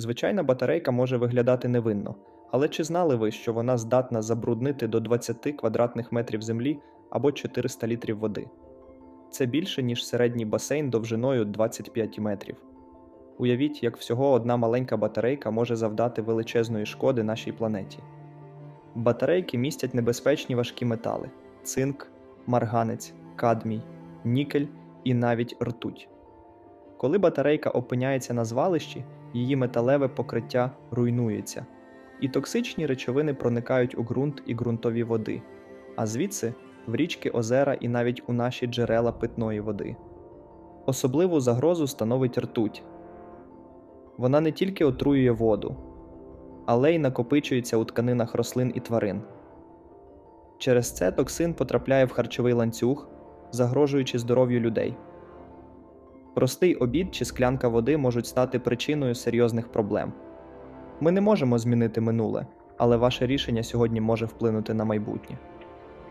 Звичайна батарейка може виглядати невинно, але чи знали ви, що вона здатна забруднити до 20 квадратних метрів землі або 400 літрів води? Це більше, ніж середній басейн довжиною 25 метрів. Уявіть, як всього одна маленька батарейка може завдати величезної шкоди нашій планеті. Батарейки містять небезпечні важкі метали: цинк, марганець, кадмій, нікель і навіть ртуть. Коли батарейка опиняється на звалищі, її металеве покриття руйнується, і токсичні речовини проникають у ґрунт і ґрунтові води, а звідси в річки, озера і навіть у наші джерела питної води. Особливу загрозу становить ртуть. Вона не тільки отруює воду, але й накопичується у тканинах рослин і тварин. Через це токсин потрапляє в харчовий ланцюг, загрожуючи здоров'ю людей. Простий обід чи склянка води можуть стати причиною серйозних проблем. Ми не можемо змінити минуле, але ваше рішення сьогодні може вплинути на майбутнє.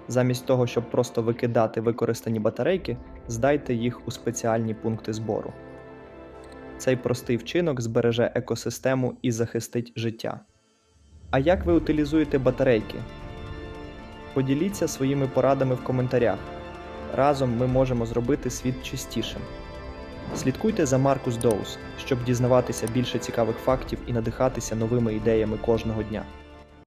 Замість того, щоб просто викидати використані батарейки, здайте їх у спеціальні пункти збору. Цей простий вчинок збереже екосистему і захистить життя. А як ви утилізуєте батарейки? Поділіться своїми порадами в коментарях. Разом ми можемо зробити світ чистішим. Слідкуйте за Маркус Доус, щоб дізнаватися більше цікавих фактів і надихатися новими ідеями кожного дня.